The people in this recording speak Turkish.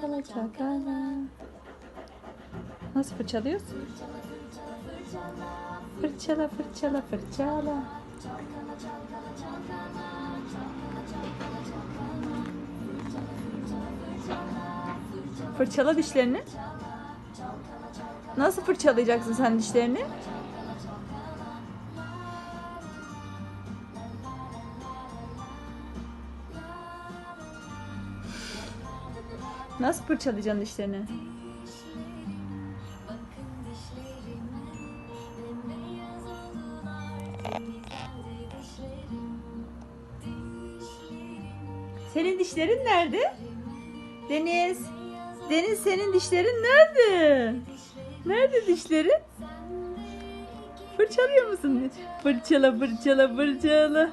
Çalkala çalkala. Nasıl fırçalıyorsun? Fırçala fırçala fırçala. Fırçala dişlerini. Nasıl fırçalayacaksın sen dişlerini? Nasıl fırçalayacaksın dişlerini? Senin dişlerin nerede? Deniz. Deniz senin dişlerin nerede? Nerede dişlerin? Fırçalıyor musun? Fırçala fırçala fırçala.